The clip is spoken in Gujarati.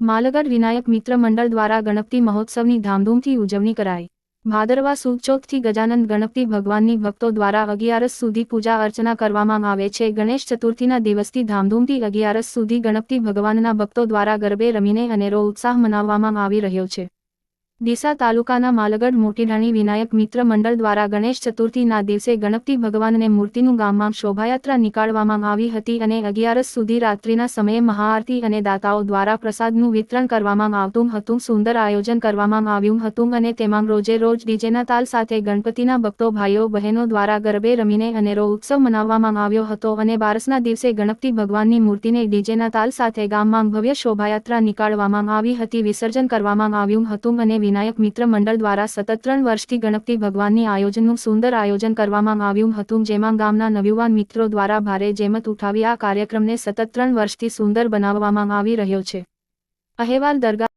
માલગઢ વિનાયક મિત્ર મંડળ દ્વારા ગણપતિ મહોત્સવની ધામધૂમથી ઉજવણી કરાઈ. ભાદરવા સુખચોકથી ગજાનંદ ગણપતિ ભગવાનની ભક્તો દ્વારા અગિયારસ સુધી પૂજા અર્ચના કરવામાં આવે છે. ગણેશ ચતુર્થીના દિવસથી ધામધૂમથી અગિયારસ સુધી ગણપતિ ભગવાનના ભક્તો દ્વારા ગરબે રમીને અનેરો ઉત્સાહ મનાવવામાં આવી રહ્યો છે. ડીસા તાલુકાના માલગઢ મોટીઢાણી વિનાયક મિત્ર મંડળ દ્વારા ગણેશ ચતુર્થીના દિવસે ગણપતિ ભગવાનને મૂર્તિનું ગામમાં શોભાયાત્રા નીકાળવામાં આવી હતી અને અગિયારસ સુધી રાત્રિના સમયે મહાઆરતી અને દાતાઓ દ્વારા પ્રસાદનું વિતરણ કરવામાં આવતું હતું, સુંદર આયોજન કરવામાં આવ્યું હતું અને તેમાં રોજે રોજ ડીજેના તાલ સાથે ગણપતિના ભક્તો, ભાઈઓ, બહેનો દ્વારા ગરબે રમીને અનેરો ઉત્સવ મનાવવામાં આવ્યો હતો અને બારસના દિવસે ગણપતિ ભગવાનની મૂર્તિને ડીજેના તાલ સાથે ગામમાં ભવ્ય શોભાયાત્રા નીકાળવામાં આવી હતી, વિસર્જન કરવામાં આવ્યું હતું અને વિનાયક મિત્ર મંડળ દ્વારા સતત ત્રણ વર્ષથી ગણપતિ ભગવાનની આયોજનનું સુંદર આયોજન કરવામાં આવ્યું હતું, જેમાં ગામના નવયુવાન મિત્રો દ્વારા ભારે જેમત ઉઠાવી આ કાર્યક્રમને સતત ત્રણ વર્ષથી સુંદર બનાવવામાં આવી રહ્યો છે. અહેવાલ દરગાહ